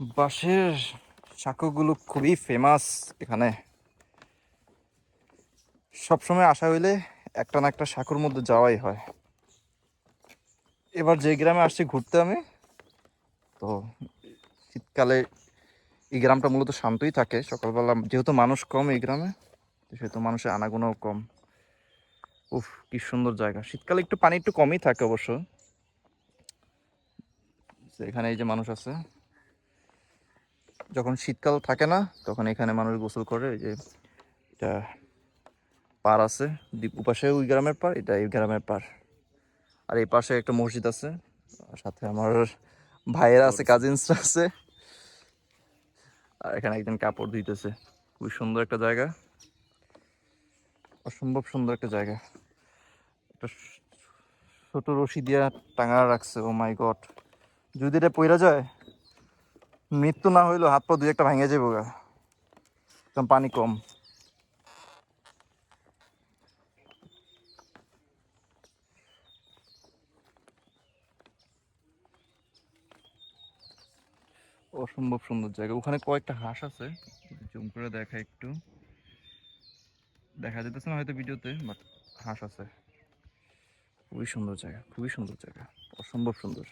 বাঁশের সাঁকোগুলো খুবই ফেমাস এখানে। সবসময় আসা হইলে একটা না একটা সাঁকোর মধ্যে যাওয়াই হয়। এবার যে গ্রামে আসছি ঘুরতে আমি, তো শীতকালে এই গ্রামটা মূলত শান্তই থাকে। সকালবেলা যেহেতু মানুষ কম এই গ্রামে, সেহেতু মানুষের আনাগোনাও কম। উফ, কি সুন্দর জায়গা। শীতকালে একটু পানি একটু কমই থাকে অবশ্য। এখানে এই যে মানুষ আছে যখন শীতকাল থাকে না, তখন এখানে মানুষ গোসল করে যে এটা পার আছে, দ্বীপ উপাশে ওই গ্রামের পার এটা এই গ্রামের পার আর এই পাশে একটা মসজিদ আছে সাথে আমার ভাইয়েরা আছে কাজিনসরা আছে। আর এখানে একজন কাপড় ধুইতেছে, খুবই সুন্দর একটা জায়গা। অসম্ভব সুন্দর একটা জায়গা। একটা ছোট রশি দিয়া টাঙা রাখছে ও মাই গড যদি এটা পইরা যায় মৃত্যু না হইলেও হাত পা দুই একটা ভেঙে যাব গা। পানি কম। অসম্ভব সুন্দর জায়গা। ওখানে কয়েকটা হাঁস আছে। জুম করে দেখা একটু। দেখা যেতেছে না হয়তো ভিডিওতে বাট হাঁস আছে। খুবই সুন্দর জায়গা, খুবই সুন্দর জায়গা। অসম্ভব সুন্দর।